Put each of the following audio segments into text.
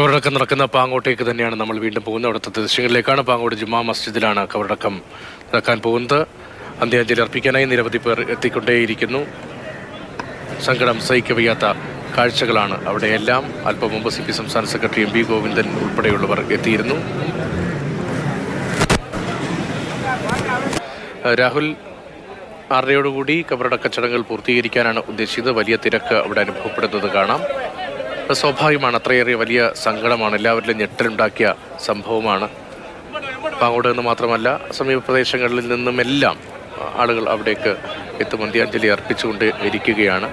കവറടക്കം നടക്കുന്ന പാങ്ങോട്ടേക്ക് തന്നെയാണ് നമ്മൾ വീണ്ടും പോകുന്നത്. അവിടുത്തെ ദൃശ്യങ്ങളിലേക്കാണ് പാങ്ങോട് ജുമാ മസ്ജിദിലാണ് കവറടക്കം നടക്കാൻ പോകുന്നത്. അന്ത്യാഞ്ജലി അർപ്പിക്കാനായി നിരവധി പേർ എത്തിക്കൊണ്ടേയിരിക്കുന്നു. സങ്കടം സഹിക്കവയ്യാത്ത കാഴ്ചകളാണ് അവിടെയെല്ലാം അല്പം മുമ്പ് സി പി സംസ്ഥാന സെക്രട്ടറി എം പി ഗോവിന്ദൻ ഉൾപ്പെടെയുള്ളവർ എത്തിയിരുന്നു. രാഹുൽ ആറരയോടുകൂടി കബറടക്ക ചടങ്ങുകൾ പൂർത്തീകരിക്കാനാണ് ഉദ്ദേശിച്ചത്. വലിയ തിരക്ക് അവിടെ അനുഭവപ്പെടുന്നത് കാണാം. സ്വാഭാവികമാണ് അത്രയേറെ വലിയ സങ്കടമാണ് എല്ലാവരിലും ഞെട്ടലുണ്ടാക്കിയ സംഭവമാണ്. പാങ്ങോട് നിന്ന് മാത്രമല്ല സമീപ പ്രദേശങ്ങളിൽ നിന്നുമെല്ലാം ആളുകൾ അവിടേക്ക് എത്തും. അന്ത്യാഞ്ജലി അർപ്പിച്ചുകൊണ്ട് ഇരിക്കുകയാണ്.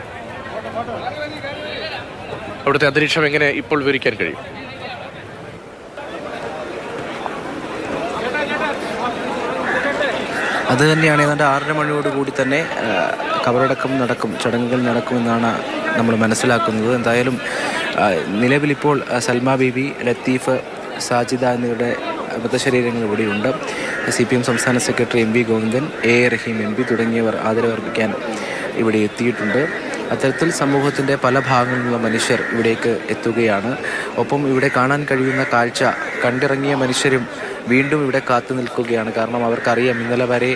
അവിടുത്തെ അന്തരീക്ഷം എങ്ങനെ ഇപ്പോൾ വിവരിക്കാൻ കഴിയും? അത് തന്നെയാണ് ഏതാണ്ട് ആറര മണിയോട് കൂടി തന്നെ കബറടക്കം നടക്കും ചടങ്ങുകൾ നടക്കുമെന്നാണ് നമ്മൾ മനസ്സിലാക്കുന്നത്. എന്തായാലും നിലവിലിപ്പോൾ സൽമ ബീബി ലത്തീഫ് സാജിദ എന്നിവരുടെ മൃതശരീരങ്ങൾ ഇവിടെയുണ്ട്. സി പി എം സംസ്ഥാന secretary M V Govindan A Rahim M P തുടങ്ങിയവർ ആദരവർപ്പിക്കാൻ ഇവിടെ എത്തിയിട്ടുണ്ട്. അത്തരത്തിൽ സമൂഹത്തിന്റെ പല ഭാഗങ്ങളിൽ നിന്നുള്ള മനുഷ്യർ ഇവിടേക്ക് എത്തുകയാണ്. ഒപ്പം ഇവിടെ കാണാൻ കഴിയുന്ന കാഴ്ച കണ്ടിറങ്ങിയ മനുഷ്യരും വീണ്ടും ഇവിടെ കാത്തു നിൽക്കുകയാണ്. കാരണം അവർക്കറിയാം ഇന്നലെ വരെ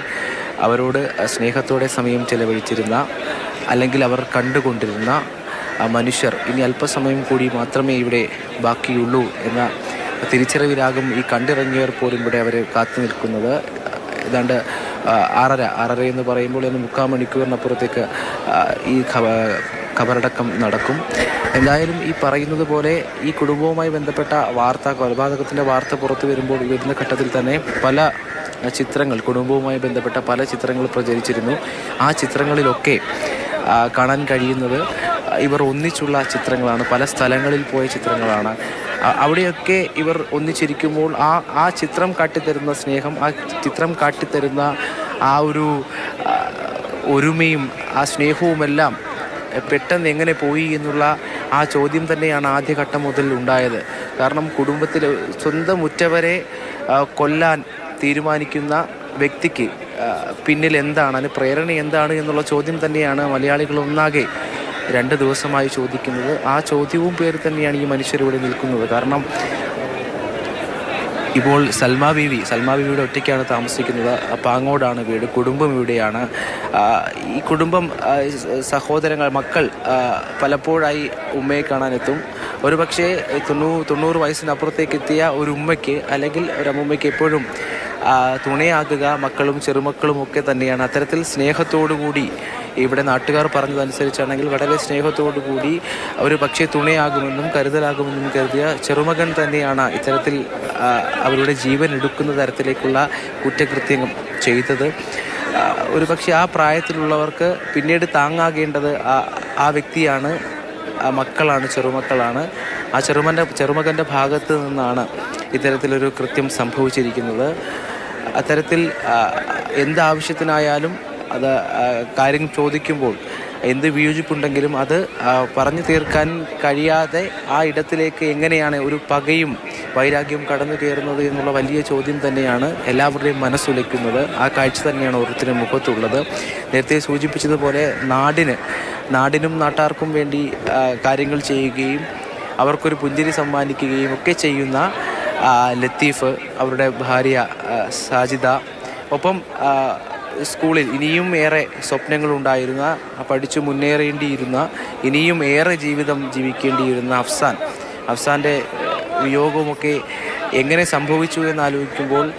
അവരോട് സ്നേഹത്തോടെ സമയം ചെലവഴിച്ചിരുന്ന അല്ലെങ്കിൽ അവർ കണ്ടുകൊണ്ടിരുന്ന മനുഷ്യർ ഇനി അല്പസമയം കൂടി മാത്രമേ ഇവിടെ ബാക്കിയുള്ളൂ എന്ന തിരിച്ചറിവിലാകും ഈ കണ്ടിറങ്ങിയവർ പോലും ഇവിടെ അവർ കാത്തു നിൽക്കുന്നത്. ഏതാണ്ട് ആറര ആറര എന്ന് പറയുമ്പോൾ ഇന്ന് മുക്കാൽ മണിക്കൂറിനപ്പുറത്തേക്ക് ഈ ഖബ- ഖബറടക്കം നടക്കും. എന്തായാലും ഈ പറയുന്നത് പോലെ ഈ കുടുംബവുമായി ബന്ധപ്പെട്ട വാർത്ത കൊലപാതകത്തിന്റെ വാർത്ത പുറത്തു വരുമ്പോൾ വരുന്ന ഘട്ടത്തിൽ തന്നെ പല ചിത്രങ്ങൾ കുടുംബവുമായി ബന്ധപ്പെട്ട പല ചിത്രങ്ങൾ പ്രചരിച്ചിരുന്നു. ആ ചിത്രങ്ങളിലൊക്കെ കാണാൻ കഴിയുന്നത് ഇവർ ഒന്നിച്ചുള്ള ചിത്രങ്ങളാണ് പല സ്ഥലങ്ങളിൽ പോയ ചിത്രങ്ങളാണ്. അവിടെയൊക്കെ ഇവർ ഒന്നിച്ചിരിക്കുമ്പോൾ ആ ആ ചിത്രം കാട്ടിത്തരുന്ന സ്നേഹം ആ ചിത്രം കാട്ടിത്തരുന്ന ആ ഒരു ഒരുമയും ആ സ്നേഹവുമെല്ലാം പെട്ടെന്ന് എങ്ങനെ പോയി എന്നുള്ള ആ ചോദ്യം തന്നെയാണ് ആദ്യഘട്ടം മുതൽ ഉണ്ടായത്. കാരണം കുടുംബത്തിൽ സ്വന്തം ഉറ്റവരെ കൊല്ലാൻ തീരുമാനിക്കുന്ന വ്യക്തിക്ക് പിന്നിൽ എന്താണ് അതിന് പ്രേരണ എന്താണ് എന്നുള്ള ചോദ്യം തന്നെയാണ് മലയാളികൾ ഒന്നാകെ രണ്ട് ദിവസമായി ചോദിക്കുന്നത്. ആ ചോദ്യവും പേര് തന്നെയാണ് ഈ മനുഷ്യർ ഇവിടെ നിൽക്കുന്നത്. കാരണം ഇപ്പോൾ സൽമാ ബീവി സൽമാ ബീവിയുടെ ഒറ്റയ്ക്കാണ് താമസിക്കുന്നത്. പാങ്ങോടാണ് വീട് കുടുംബം ഇവിടെയാണ്. ഈ കുടുംബം സഹോദരങ്ങൾ മക്കൾ പലപ്പോഴായി ഉമ്മയെ കാണാനെത്തും. ഒരു പക്ഷേ തൊണ്ണൂ തൊണ്ണൂറ് വയസ്സിനപ്പുറത്തേക്ക് എത്തിയ ഒരു ഉമ്മയ്ക്ക് അല്ലെങ്കിൽ ഒരമ്മയ്ക്ക് എപ്പോഴും തുണയാകുക മക്കളും ചെറുമക്കളും ഒക്കെ തന്നെയാണ്. അത്തരത്തിൽ സ്നേഹത്തോടുകൂടി ഇവിടെ നാട്ടുകാർ പറഞ്ഞതനുസരിച്ചാണെങ്കിൽ വളരെ സ്നേഹത്തോടു കൂടി ഒരു പക്ഷേ തുണയാകുമെന്നും കരുതലാകുമെന്നും കരുതിയ ചെറുമകൻ തന്നെയാണ് ഇത്തരത്തിൽ അവരുടെ ജീവൻ എടുക്കുന്ന തരത്തിലേക്കുള്ള കുറ്റകൃത്യം ചെയ്തത്. ഒരു പക്ഷേ ആ പ്രായത്തിലുള്ളവർക്ക് പിന്നീട് താങ്ങാകേണ്ടത് ആ വ്യക്തിയാണ് മക്കളാണ് ചെറുമക്കളാണ്. ആ ചെറുമന്റെ ചെറുമകന്റെ ഭാഗത്ത് നിന്നാണ് ഇത്തരത്തിലൊരു കൃത്യം സംഭവിച്ചിരിക്കുന്നത്. അത്തരത്തിൽ എന്താവശ്യത്തിനായാലും അത് കാര്യം ചോദിക്കുമ്പോൾ എന്ത് വിയോജിപ്പുണ്ടെങ്കിലും അത് പറഞ്ഞു തീർക്കാൻ കഴിയാതെ ആ ഇടത്തിലേക്ക് എങ്ങനെയാണ് ഒരു പകയും വൈരാഗ്യവും കടന്നു കയറുന്നത് എന്നുള്ള വലിയ ചോദ്യം തന്നെയാണ് എല്ലാവരുടെയും മനസ്സുലയ്ക്കുന്നത്. ആ കാഴ്ച തന്നെയാണ് ഓരോരുത്തരുടെ മുഖത്തുള്ളത്. നേരത്തെ സൂചിപ്പിച്ചതുപോലെ നാടിന് നാടിനും നാട്ടാർക്കും വേണ്ടി കാര്യങ്ങൾ ചെയ്യുകയും അവർക്കൊരു പുഞ്ചിരി സമ്മാനിക്കുകയും ഒക്കെ ചെയ്യുന്ന ലത്തീഫ് അവരുടെ ഭാര്യ സാജിദ. ഒപ്പം സ്കൂളിൽ ഇനിയും ഏറെ സ്വപ്നങ്ങളുണ്ടായിരുന്ന പഠിച്ചു മുന്നേറേണ്ടിയിരുന്ന ഇനിയും ഏറെ ജീവിതം ജീവിക്കേണ്ടിയിരുന്ന അഫ്സാൻ. അഫ്സാന്റെ വിയോഗവുമൊക്കെ എങ്ങനെ സംഭവിച്ചു എന്നാലോചിക്കുമ്പോൾ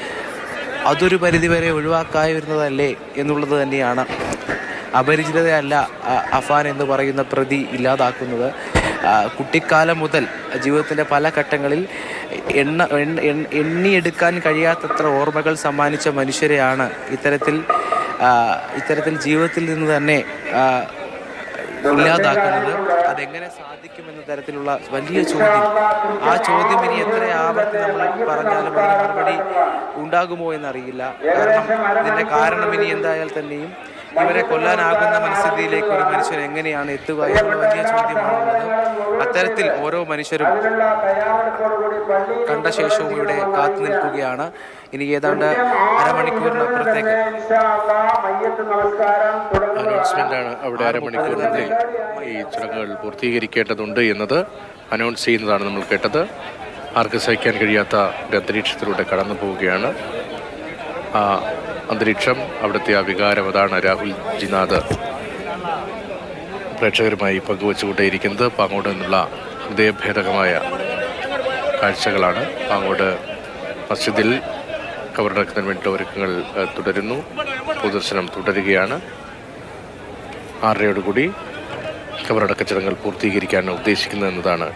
അതൊരു പരിധിവരെ ഒഴിവാക്കായിരുന്നതല്ലേ എന്നുള്ളത് തന്നെയാണ്. അപരിചിതതയല്ല ആ, അഫാൻ എന്ന് പറയുന്ന പ്രതി ഇല്ലാതാക്കുന്നത്. കുട്ടിക്കാലം മുതൽ ജീവിതത്തിന്റെ പല ഘട്ടങ്ങളിൽ എണ്ണ എണ്ണ- എണ്ണ- എണ്ണിയെടുക്കാൻ കഴിയാത്തത്ര ഓർമ്മകൾ സമ്മാനിച്ച മനുഷ്യരെയാണ് ഇത്തരത്തിൽ ഇത്തരത്തിൽ ജീവിതത്തിൽ നിന്ന് തന്നെ ഇല്ലാതാക്കുന്നത്. അതെങ്ങനെ സാധിക്കുമെന്ന തരത്തിലുള്ള വലിയ ചോദ്യം. ആ ചോദ്യം ഇനി എത്ര ആവർത്തി നമ്മൾ പറഞ്ഞാലും അതിന് മറുപടി ഉണ്ടാകുമോ എന്നറിയില്ല. കാരണം ഇതിന്റെ കാരണം ഇനി എന്തായാൽ തന്നെയും ഇവരെ കൊല്ലാനാകുന്ന മനസ്ഥിതിയിലേക്ക് ഒരു മനുഷ്യൻ എങ്ങനെയാണ് എത്തുക എന്നുള്ള വലിയ ചോദ്യമാണുള്ളത്. അത്തരത്തിൽ ഓരോ മനുഷ്യരും കണ്ട ശേഷവും ഇവിടെ കാത്തു നിൽക്കുകയാണ്. ഇനി ഏതാണ്ട് അരമണിക്കൂറിനപ്പുറത്തേക്ക് അനൗൺസ്മെന്റ് ആണ് അവിടെ അരമണിക്കൂറിനുള്ളിൽ ഈ ചടങ്ങുകൾ പൂർത്തീകരിക്കേണ്ടതുണ്ട് എന്നത് അനൗൺസ് ചെയ്യുന്നതാണ് നമ്മൾ കേട്ടത്. ആർക്ക് സഹിക്കാൻ കഴിയാത്ത ഒരു അന്തരീക്ഷത്തിലൂടെ കടന്നു പോവുകയാണ് അന്തരീക്ഷം അവിടുത്തെ ആ വികാരം അതാണ് രാഹുൽ ജിനാഥ് പ്രേക്ഷകരുമായി പങ്കുവച്ചുകൊണ്ടേയിരിക്കുന്നത്. പാങ്ങോട് നിന്നുള്ള ഹൃദയഭേദകമായ കാഴ്ചകളാണ്. പാങ്ങോട് മസ്ജിദിൽ കബറടക്കുന്നതിന് വേണ്ടിയുള്ള ഒരുക്കങ്ങൾ തുടരുന്നു. പൊതുദർശനം തുടരുകയാണ്. ആറരയോടുകൂടി കബറടക്ക ചടങ്ങുകൾ പൂർത്തീകരിക്കാൻ ഉദ്ദേശിക്കുന്നത് എന്നതാണ്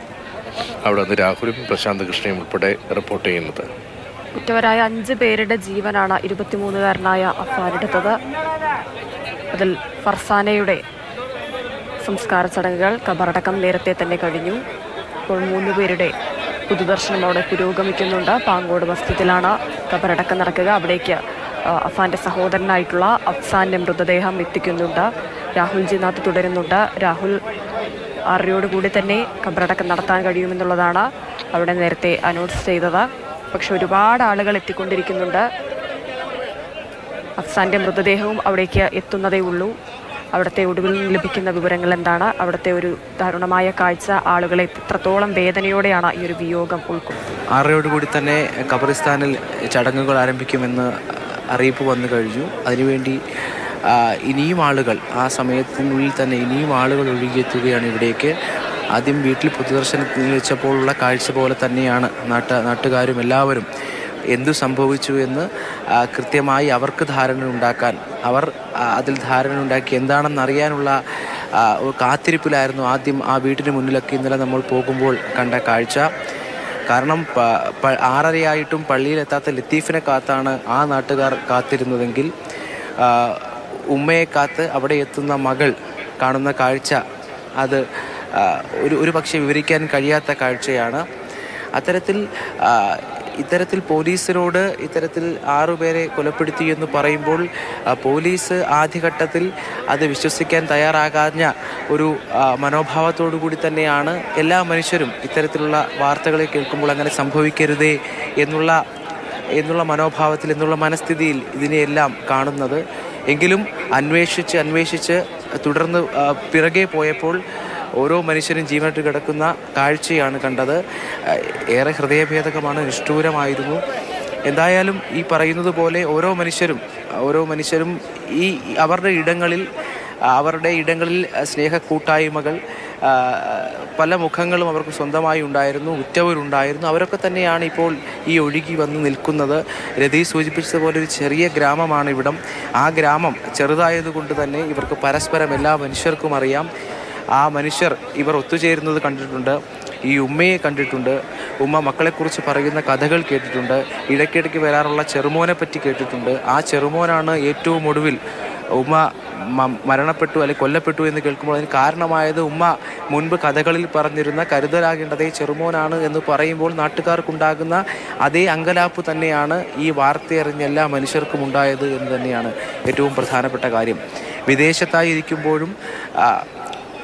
അവിടെ നിന്ന് രാഹുലും പ്രശാന്ത് കൃഷ്ണയും ഉൾപ്പെടെ റിപ്പോർട്ട് ചെയ്യുന്നത്. കുറ്റവരായ അഞ്ച് പേരുടെ ജീവനാണ് ഇരുപത്തിമൂന്നുകാരനായ അഫാൻ എടുത്തത്. അതിൽ ഫർസാനയുടെ സംസ്കാര ചടങ്ങുകൾ കബറടക്കം നേരത്തെ തന്നെ കഴിഞ്ഞു. ഇപ്പോൾ മൂന്ന് പേരുടെ പുതുദർശനം അവിടെ പുരോഗമിക്കുന്നുണ്ട്. പാങ്കോട് മസ്ജിദിലാണ് കബറടക്കം നടക്കുക. അവിടേക്ക് അഫാന്റെ സഹോദരനായിട്ടുള്ള അഫ്സാന്റെ മൃതദേഹം എത്തിക്കുന്നുണ്ട്. രാഹുൽ ജിനാഥ് തുടരുന്നുണ്ട്. രാഹുൽ ആറിയോടുകൂടി തന്നെ കബറടക്കം നടത്താൻ കഴിയുമെന്നുള്ളതാണ് അവിടെ നേരത്തെ അനൗൺസ് ചെയ്തത്. പക്ഷെ ഒരുപാട് ആളുകൾ എത്തിക്കൊണ്ടിരിക്കുന്നുണ്ട്. അഫ്സാന്റെ മൃതദേഹവും അവിടേക്ക് എത്തുന്നതേ ഉള്ളൂ. അവിടുത്തെ ഒടുവിൽ നിന്ന് ലഭിക്കുന്ന വിവരങ്ങൾ എന്താണ്? അവിടുത്തെ ഒരു ദാരുണമായ കാഴ്ച. ആളുകളെ എത്രത്തോളം വേദനയോടെയാണ് ഈ ഒരു വിയോഗം ഉൾക്കൊള്ളുന്നത്? ആറരയോടുകൂടി തന്നെ ഖബറിസ്ഥാനിൽ ചടങ്ങുകൾ ആരംഭിക്കുമെന്ന് അറിയിപ്പ് വന്നു കഴിഞ്ഞു. അതിനുവേണ്ടി ഇനിയും ആളുകൾ ആ സമയത്തിനുള്ളിൽ തന്നെ ഇനിയും ആളുകൾ ഒഴുകിയെത്തുകയാണ് ഇവിടേക്ക്. ആദ്യം വീട്ടിൽ പൊതുദർശനത്തിൽ വെച്ചപ്പോഴുള്ള കാഴ്ച പോലെ തന്നെയാണ് നാട്ട നാട്ടുകാരും എല്ലാവരും എന്തു സംഭവിച്ചു എന്ന് കൃത്യമായി അവർക്ക് ധാരണ ഉണ്ടാക്കാൻ അവർ അതിൽ ധാരണ ഉണ്ടാക്കി എന്താണെന്ന് അറിയാനുള്ള കാത്തിരിപ്പിലായിരുന്നു ആദ്യം ആ വീട്ടിന് മുന്നിലൊക്കെ ഇന്നലെ നമ്മൾ പോകുമ്പോൾ കണ്ട കാഴ്ച. കാരണം ആറരയായിട്ടും പള്ളിയിലെത്താത്ത ലത്തീഫിനെ കാത്താണ് ആ നാട്ടുകാർ കാത്തിരുന്നതെങ്കിൽ ഉമ്മയെ കാത്ത് അവിടെ എത്തുന്ന മകൾ കാണുന്ന കാഴ്ച അത് ഒരു ഒരു പക്ഷേ വിവരിക്കാൻ കഴിയാത്ത കാഴ്ചയാണ്. അത്തരത്തിൽ ഇത്തരത്തിൽ പോലീസിനോട് ഇത്തരത്തിൽ ആറുപേരെ കൊലപ്പെടുത്തി എന്ന് പറയുമ്പോൾ പോലീസ് ആദ്യഘട്ടത്തിൽ അത് വിശ്വസിക്കാൻ തയ്യാറാകാഞ്ഞ ഒരു മനോഭാവത്തോടു കൂടി തന്നെയാണ് എല്ലാ മനുഷ്യരും ഇത്തരത്തിലുള്ള വാർത്തകളെ കേൾക്കുമ്പോൾ അങ്ങനെ സംഭവിക്കരുതേ എന്നുള്ള എന്നുള്ള മനോഭാവത്തിൽ എന്നുള്ള മനസ്ഥിതിയിൽ ഇതിനെയെല്ലാം കാണുന്നത്. എങ്കിലും അന്വേഷിച്ച് അന്വേഷിച്ച് തുടർന്ന് പിറകെ പോയപ്പോൾ ഓരോ മനുഷ്യരും ജീവനായിട്ട് കിടക്കുന്ന കാഴ്ചയാണ് കണ്ടത്. ഏറെ ഹൃദയഭേദകമാണ് നിഷ്ഠൂരമായിരുന്നു. എന്തായാലും ഈ പറയുന്നത് പോലെ ഓരോ മനുഷ്യരും ഓരോ മനുഷ്യരും ഈ അവരുടെ ഇടങ്ങളിൽ അവരുടെ ഇടങ്ങളിൽ സ്നേഹക്കൂട്ടായ്മകൾ പല മുഖങ്ങളും അവർക്ക് സ്വന്തമായി ഉണ്ടായിരുന്നു ഉറ്റവരുണ്ടായിരുന്നു. അവരൊക്കെ തന്നെയാണ് ഇപ്പോൾ ഈ ഒഴുകി വന്ന് നിൽക്കുന്നത്. രതി സൂചിപ്പിച്ചതുപോലെ ഒരു ചെറിയ ഗ്രാമമാണ് ഇവിടം. ആ ഗ്രാമം ചെറുതായതുകൊണ്ട് തന്നെ ഇവർക്ക് പരസ്പരം എല്ലാ മനുഷ്യർക്കും അറിയാം. ആ മനുഷ്യർ ഇവർ ഒത്തുചേരുന്നത് കണ്ടിട്ടുണ്ട് ഈ ഉമ്മയെ കണ്ടിട്ടുണ്ട് ഉമ്മ മക്കളെക്കുറിച്ച് പറയുന്ന കഥകൾ കേട്ടിട്ടുണ്ട് ഇടയ്ക്കിടയ്ക്ക് വരാറുള്ള ചെറുമോനെ പറ്റി കേട്ടിട്ടുണ്ട്. ആ ചെറുമോനാണ് ഏറ്റവും ഒടുവിൽ ഉമ്മ മരണപ്പെട്ടു അല്ലെങ്കിൽ കൊല്ലപ്പെട്ടു എന്ന് കേൾക്കുമ്പോൾ അതിന് കാരണമായത് ഉമ്മ മുൻപ് കഥകളിൽ പറഞ്ഞിരുന്ന കരുതലാകേണ്ടതേ ചെറുമോനാണ് എന്ന് പറയുമ്പോൾ നാട്ടുകാർക്കുണ്ടാകുന്ന അതേ അങ്കലാപ്പ് തന്നെയാണ് ഈ വാർത്തയറിഞ്ഞ എല്ലാ മനുഷ്യർക്കും ഉണ്ടായത് എന്ന് തന്നെയാണ് ഏറ്റവും പ്രധാനപ്പെട്ട കാര്യം. വിദേശത്തായി ഇരിക്കുമ്പോഴും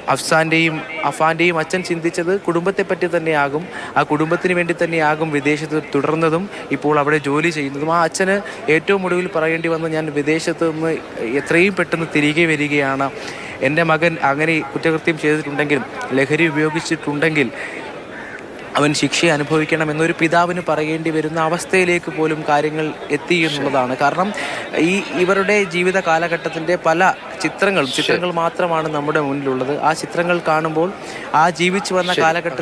അഫ്സാന്റെയും അഫാന്റെയും അച്ഛൻ ചിന്തിച്ചത് കുടുംബത്തെ പറ്റി തന്നെയാകും ആ കുടുംബത്തിന് വേണ്ടി തന്നെയാകും വിദേശത്ത് തുടർന്നതും ഇപ്പോൾ അവിടെ ജോലി ചെയ്യുന്നതും. ആ അച്ഛന് ഏറ്റവും ഒടുവിൽ പറയേണ്ടി വന്ന് ഞാൻ വിദേശത്ത് നിന്ന് എത്രയും പെട്ടെന്ന് തിരികെ വരികയാണ്. എന്റെ മകൻ അങ്ങനെ കുറ്റകൃത്യം ചെയ്തിട്ടുണ്ടെങ്കിൽ ലഹരി ഉപയോഗിച്ചിട്ടുണ്ടെങ്കിൽ അവൻ ശിക്ഷ അനുഭവിക്കണം എന്നൊരു പിതാവിന് പറയേണ്ടി വരുന്ന അവസ്ഥയിലേക്ക് പോലും കാര്യങ്ങൾ എത്തി എന്നുള്ളതാണ്. കാരണം ഈ ഇവരുടെ ജീവിത കാലഘട്ടത്തിന്റെ പല ചിത്രങ്ങൾ ചിത്രങ്ങൾ മാത്രമാണ് നമ്മുടെ മുന്നിലുള്ളത്. ആ ചിത്രങ്ങൾ കാണുമ്പോൾ ആ ജീവിച്ചു വന്ന കാലഘട്ടത്തിൽ